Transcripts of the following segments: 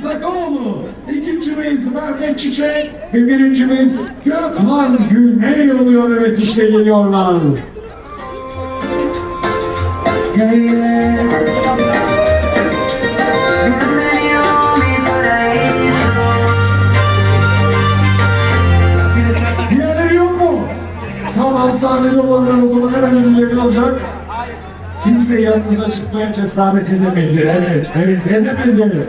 İsakoğlu. İkincimiz Mehmet Çiçek ve birincimiz Gökhan Güney oluyor. Evet işte geliyorlar. Diğerleri yok mu? Tamam sahnede olanlar o zaman hemen önlerine alacak. Kimse yanınıza çıkmaya cesaret edemedi. Evet, evet edemedi.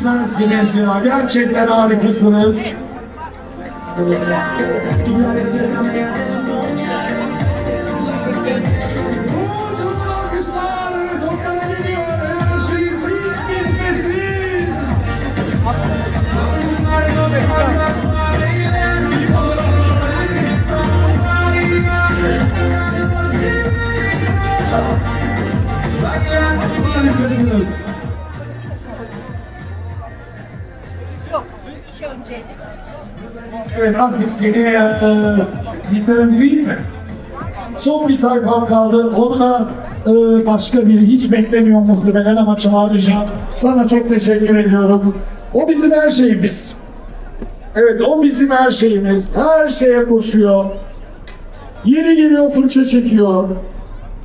Güzelsiniz ya. Gerçekten harikasınız. Evet artık seni eee dinlendireyim mi? Son bir sayfam kaldı. Onu da eee, başka biri hiç beklemiyor muhtemelen ama çağıracağım. Sana çok teşekkür ediyorum. O bizim her şeyimiz. Evet o bizim her şeyimiz. Her şeye koşuyor. Yeri geliyor fırça çekiyor.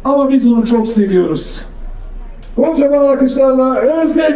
Ama biz onu çok seviyoruz. Kocaman alkışlarla Özge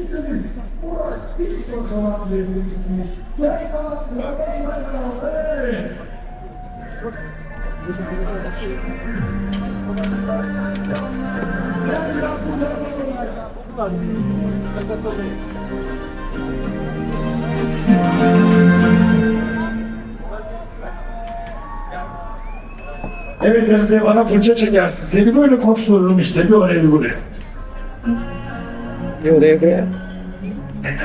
Güldoğan! Evet. Evet Özge bana fırça çekersin. Seni böyle koştururum işte bir oraya bir buraya. Bir oraya buraya.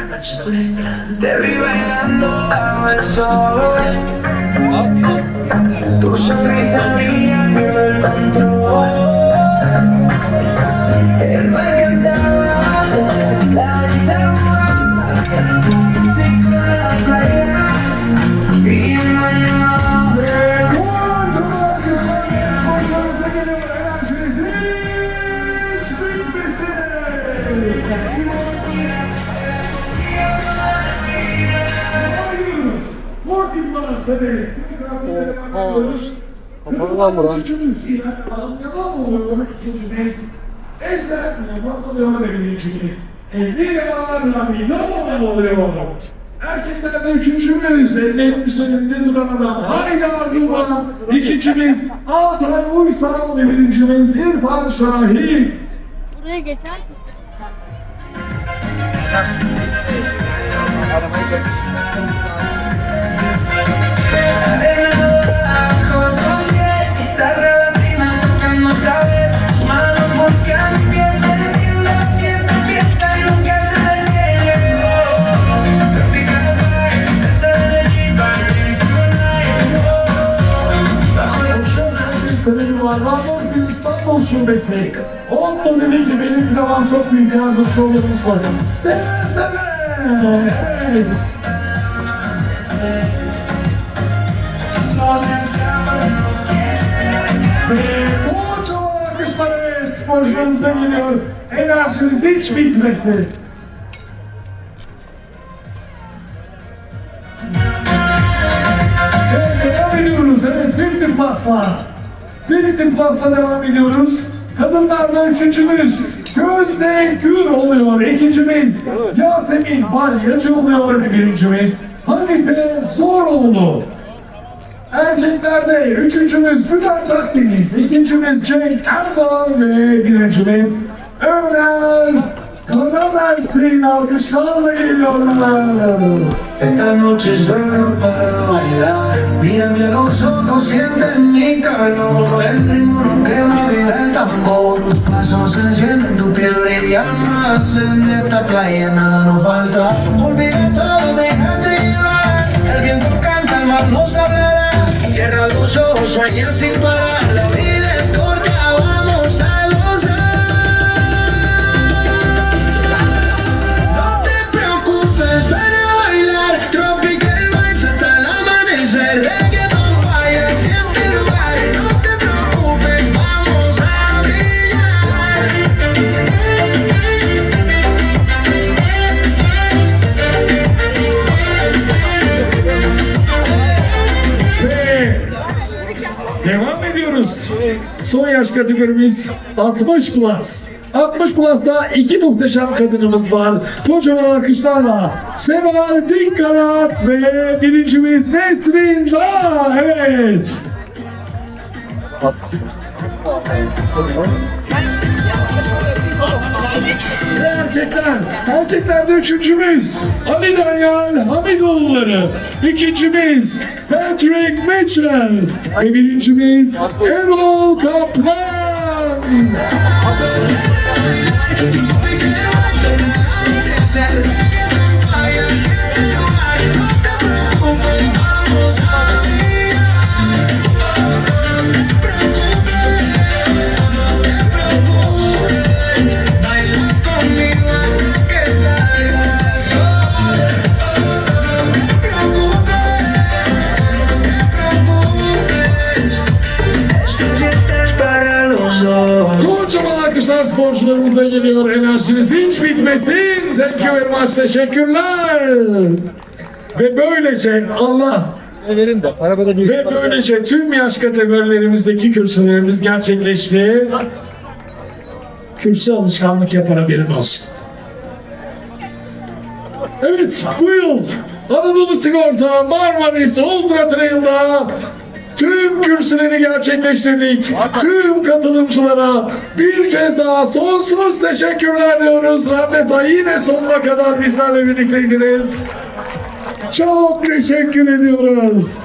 noche nuestra. Te vi bailando a sol. Tu sonrisa brilla por el control. Kapalı lan bura. Eser oluyor ve birincimiz. Emir Arnavino oluyor. Erkeklerde üçüncümüz, ellerin üzerinde duran adam Haydar Duman. İkincimiz Altay Uysal ve birincimiz İrfan Şahin. Buraya geçer misin? Con bir. Radyo bir İstanbul Şubesi. Onun da dediği gibi benim falan çok büyük yardımcı oluruz var. Seve seve. Ve kocaman alkışlar evet sporcularımıza geliyor. Enerjiniz hiç bitmesin. Evet, devam ediyoruz. Evet, Fifty Plus'la. Fifty Plus'la devam ediyoruz. Kadınlarda üçüncümüz Gözde Gür oluyor. İkincimiz Yasemin Balyacı oluyor. Birincimiz Hanife Zoroğlu. Erkeklerde üçüncümüz Bülent Akdeniz, ikincimiz Cenk Erdoğan ve birincimiz Ömer Kara versin alkışlarla geliyorlar. Esta noche solo para bailar. Mírame a los ojos, siente mi calor. El ritmo no quema, vive el tambor. Los pasos encienden, tu piel brilla más. En esta playa nada nos falta. Olvida todo, déjate llevar. El viento canta, el mar nos hablará. Cierra los ojos, sueña sin parar. La vida kategorimiz 60 plus. 60 plus'ta iki muhteşem kadınımız var. Kocaman alkışlarla Seval Dinkarat ve birincimiz Nesrin Dağ. Evet. Ve erkekler, erkeklerde üçüncümüz Ali Danyal Hamidoğulları, ikincimiz Patrick Mitchell ve birincimiz Erol Kaplan. Hazır. Alkışlar sporcularımıza geliyor. Enerjiniz hiç bitmesin. Thank you very much. Teşekkürler. Ve böylece Allah verin de arabada bir Ve böylece tüm yaş kategorilerimizdeki kürsülerimiz gerçekleşti. Kürsü alışkanlık yapar haberin olsun. Evet bu yıl Anadolu Sigorta Marmaris Ultra Trail'da tüm kürsüleri gerçekleştirdik. Tüm katılımcılara bir kez daha sonsuz teşekkürler diyoruz. Radeta yine sonuna kadar bizlerle birlikteydiniz. Çok teşekkür ediyoruz.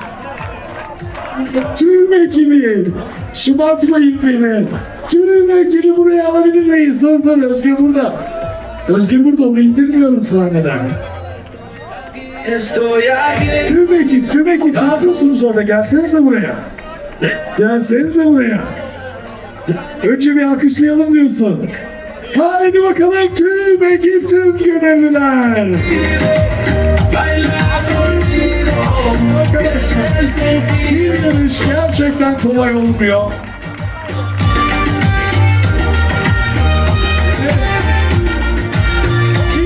Tüm ekibi, şımartmayın beni. Tüm ekibi buraya alabilir miyiz? Dur dur, Özge burada. Özge burada, onu indirmiyorum sahneden. Tüm ekip, tüm ekip. Ne yapıyorsunuz orada? Gelsenize buraya. Gelsenize buraya. Önce bir alkışlayalım diyorsun. Haydi bakalım tüm ekip, tüm gönüllüler. Arkadaşlar, bir yarış gerçekten kolay olmuyor.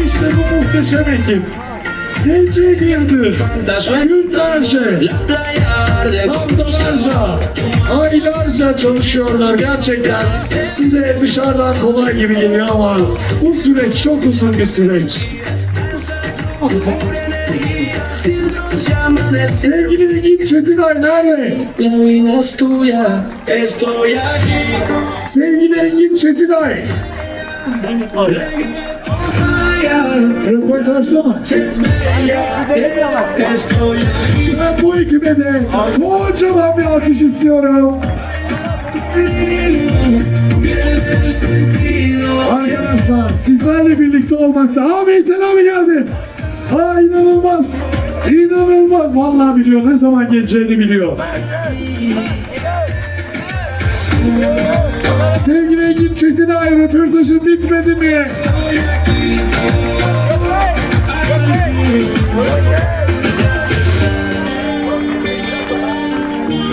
İşte bu muhteşem ekip. Günlerce, Playa de haftalarca, aylarca çalışıyorlar gerçekten. Size dışarıdan kolay gibi geliyor ama bu süreç çok uzun bir süreç. Sevgili Engin Çetinay nerede? Sevgili Engin Çetinay. Röportajda mı? Estoy aquí. Ben bu ekibe de kocaman bir alkış istiyorum. Arkadaşlar sizlerle birlikte olmakta. Aa Veysel abi geldi. Aa inanılmaz. İnanılmaz. Vallahi biliyor. Ne zaman geleceğini biliyor. Sevgili Engin Çetinay röportajın bitmedi mi?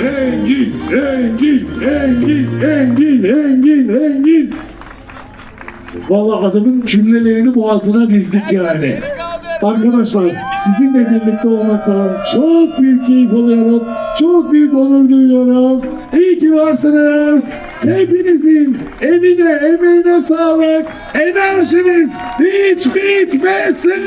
Engin, Engin, Engin, Engin, Engin, Engin. Vallahi adamın cümlelerini boğazına dizdik yani. Arkadaşlar sizinle birlikte olmaktan çok büyük keyif alıyorum. Çok büyük onur duyuyorum. İyi ki varsınız. Hepinizin eline emeğine sağlık. Enerjiniz hiç bitmesin.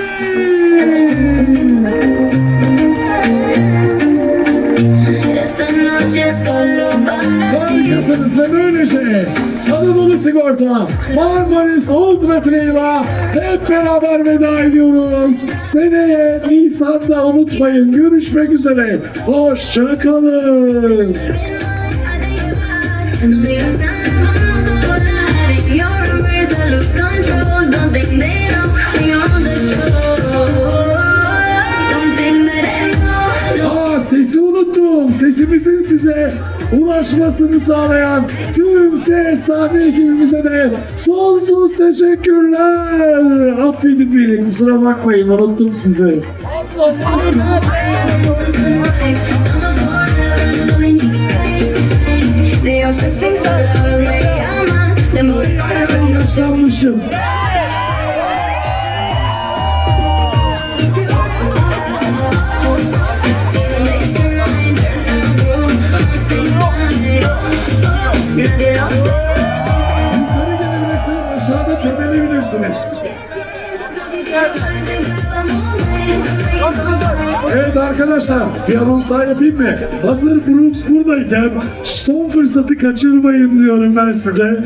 Noche solo para Harikasınız ve böylece Anadolu Sigorta Marmaris Ultimate Rail'a hep beraber veda ediyoruz. Seneye Nisan'da unutmayın. Görüşmek üzere. Hoşçakalın. Unuttum. Sesimizin size ulaşmasını sağlayan tüm ses sahne ekibimize de sonsuz teşekkürler. Affedin beni kusura bakmayın unuttum sizi. Dios Yukarı gelebilirsiniz aşağıda çömelebilirsiniz. Evet arkadaşlar bir anons daha yapayım mı? Hazır Brooks buradayken son fırsatı kaçırmayın diyorum ben size.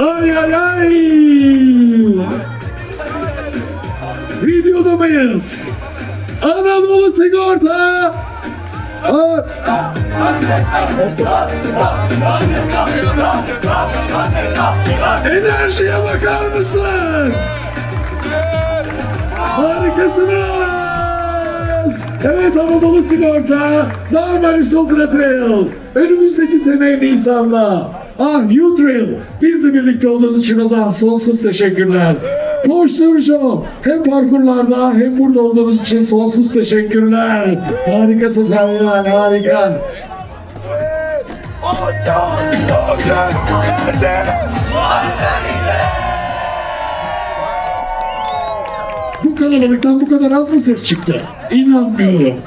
Ay ay ay! Videoda mıyız? Anadolu Sigorta! Enerjiye bakar mısın? Harikasınız. Evet Anadolu Sigorta. Normal Ultra Trail. Önümüzdeki sene Nisan'da. Ah U-Trail. Bizle birlikte olduğunuz için o zaman sonsuz teşekkürler. Koştur Show. Hem parkurlarda hem burada olduğunuz için sonsuz teşekkürler. Harikasın Ferman harika. Bu kalabalıktan bu kadar az mı ses çıktı? İnanmıyorum.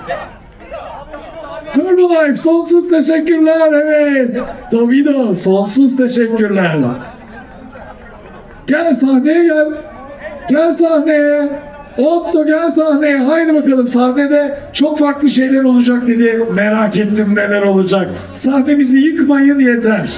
Herbalife sonsuz teşekkürler evet. Davido sonsuz teşekkürler. Gel sahneye gel. Gel sahneye. Otto gel sahneye. Haydi bakalım sahnede çok farklı şeyler olacak dedi. Merak ettim neler olacak. Sahnemizi yıkmayın yeter.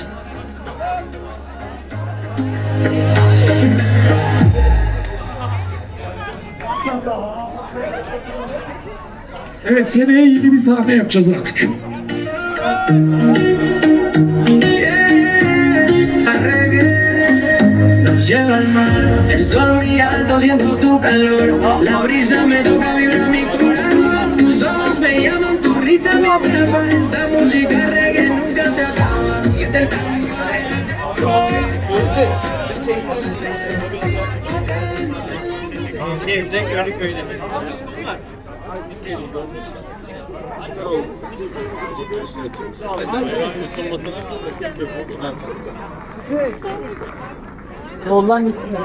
Evet seneye yeni bir sahne yapacağız artık. Siento tu calor. La brisa me toca, vibra mi corazón. Tus ojos me llaman, tu risa me atrapa. Esta música reggae nunca se acaba. Siente el. Soldan gitsin.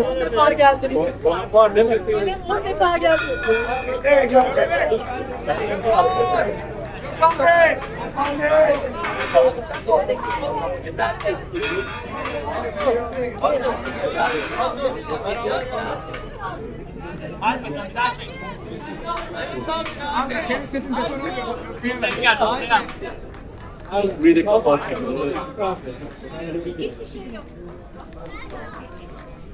On defa geldim. Var değil mi? Benim on defa geldim. 형들! 형들! I'm really good for him.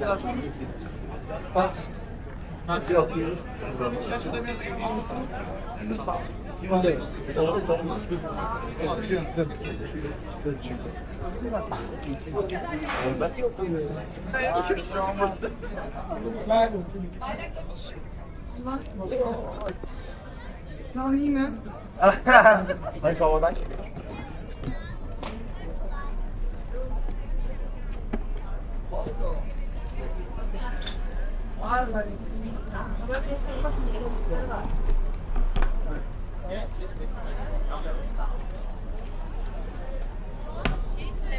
Biraz Bas. Biraz duyuyoruz. Ben şurada biraz Lan iyi mi? Hayır havadan çekiyor. Bekliyor.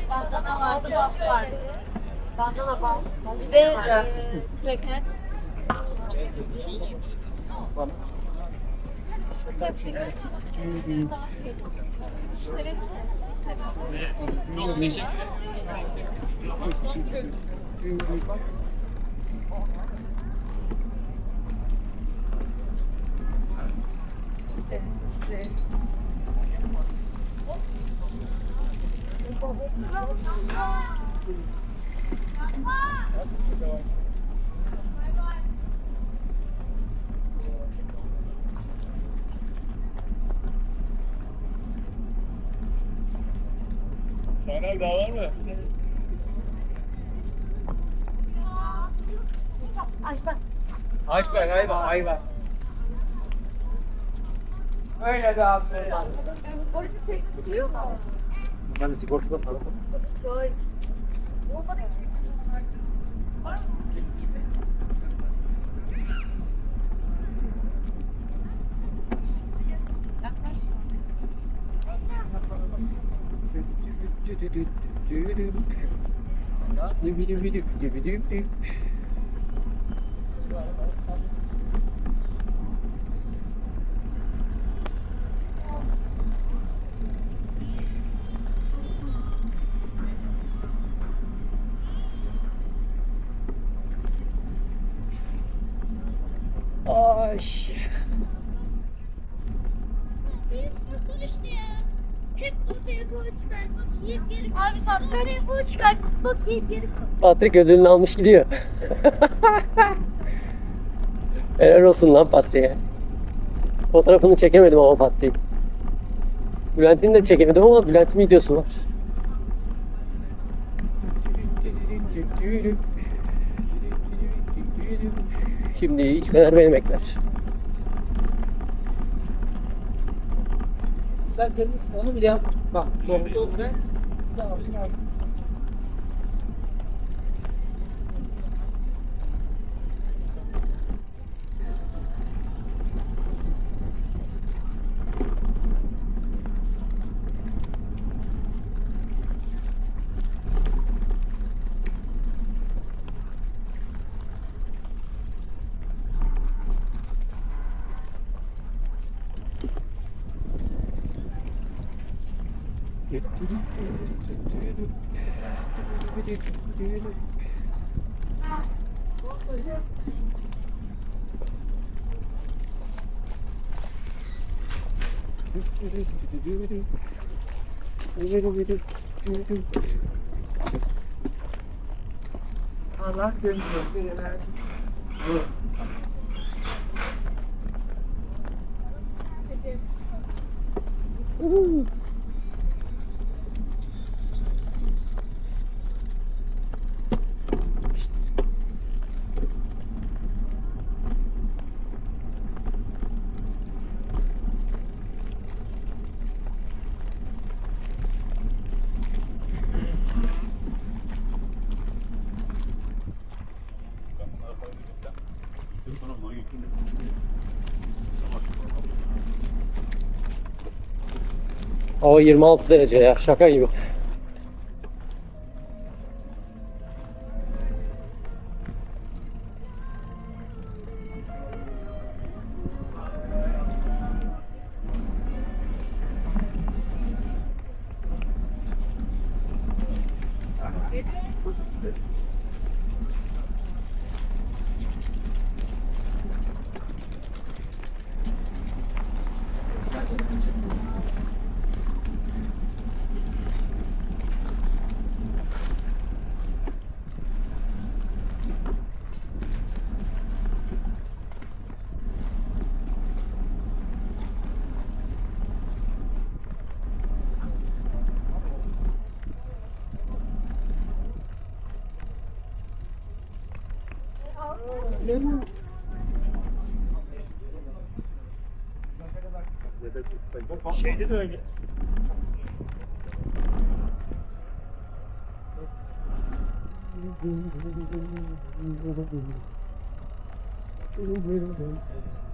Bandana vardı, baf vardı. Bandana baf. Ve e, kreker. Çağlar daha var mı? Açma. Ayşber, hayva, hayva. Öyle de abi. Polisi teknisi biliyor mu? Ben de sigortada para. Yok. Olmadı ki. Abi sen telefonu çıkar. Bakayım geri Patrick ödülünü almış gidiyor. Helal olsun lan Patrick'e. Fotoğrafını çekemedim ama Patrick. Bülent'ini de çekemedim ama Bülent'in videosu var. Şimdi içmeler beni bekler. Ben onu bile. Bak, doğru ne? Allah gönlünü Hava 26 derece ya şaka gibi. Şeyde de öyle. Ay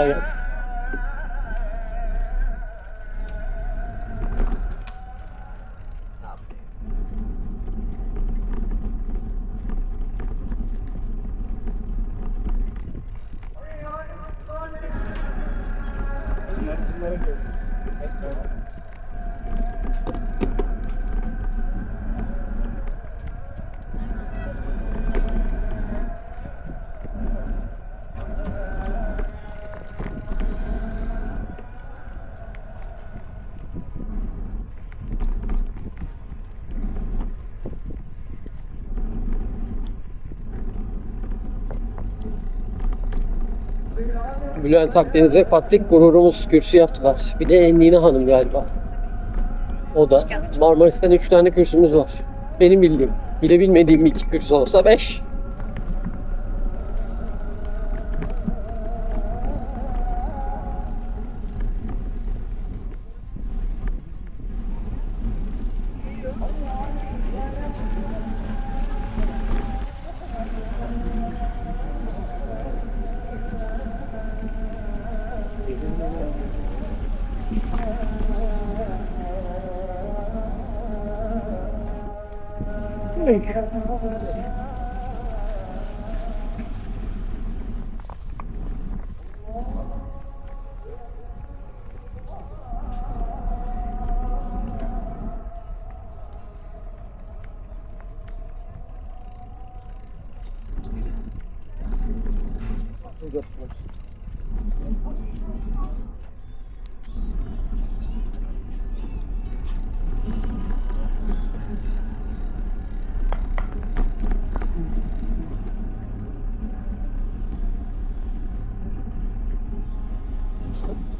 Kolay gelsin. Bülent Akdeniz'e Patrik gururumuz kürsü yaptılar. Bir de Nina Hanım galiba. O da. Marmaris'ten 3 tane kürsümüz var. Benim bildiğim. Bile bilmediğim iki kürsü olsa 5.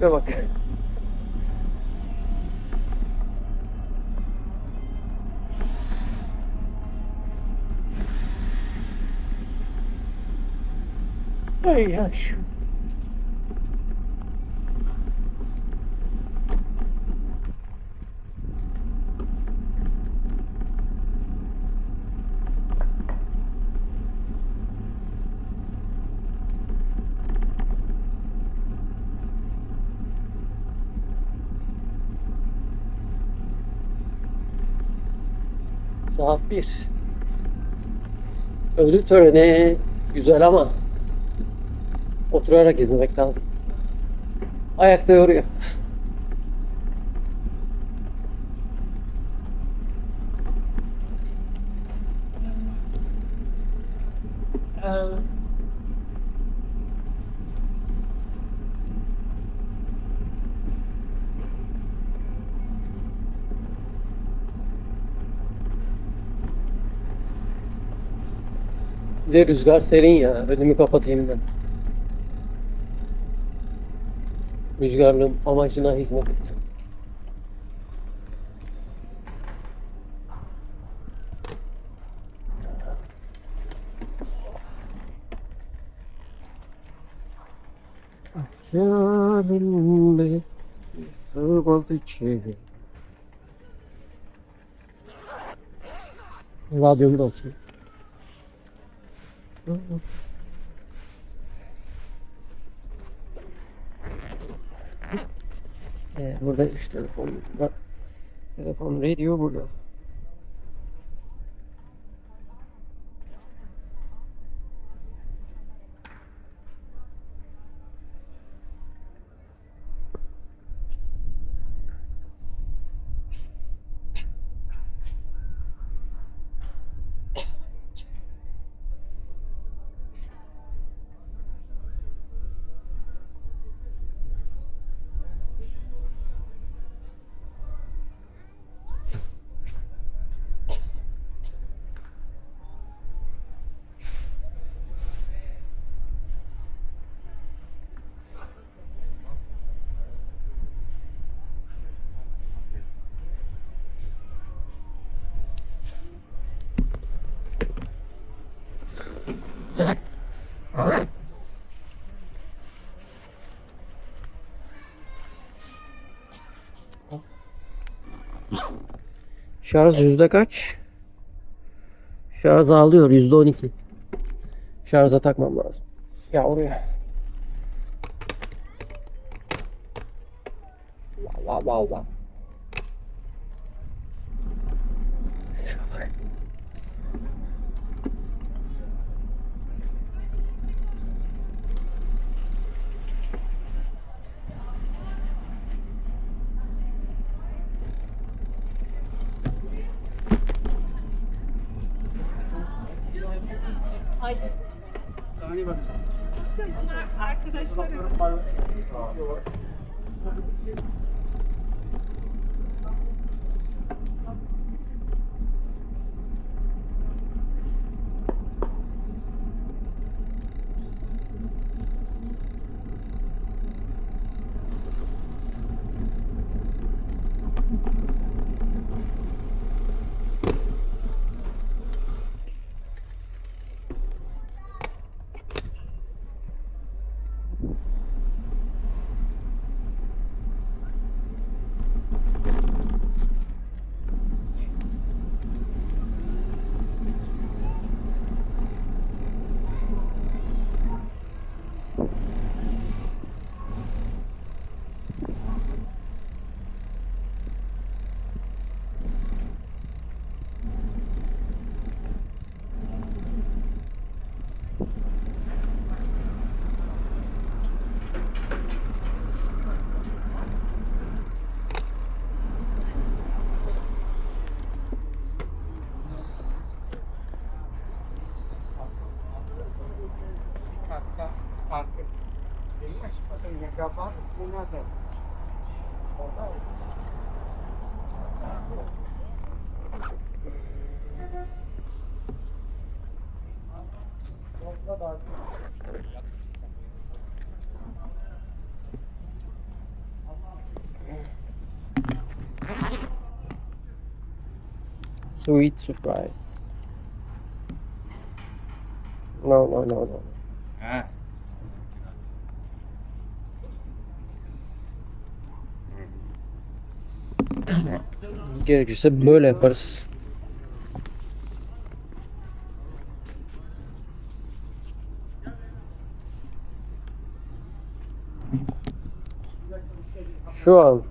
Ve bak. Ay yaş. Saat 1. Ödül töreni güzel ama oturarak izlemek lazım. Ayakta yoruyor. Ee, Bir de rüzgar serin ya. Önümü kapatayım ben. Rüzgarlığın amacına hizmet etsin. Yarın sığmaz içeri. Radyomu da açayım. Ee, burada üç telefon var. Telefon radio burada. Şarj yüzde kaç? Şarj ağlıyor yüzde on iki. Şarja takmam lazım. Ya oraya. Haydi. Saniye bak. Arkadaşlar. hatta ne kadar bu Orada da sweet surprise. No, no, no, no. Gerekirse böyle yaparız. Şu an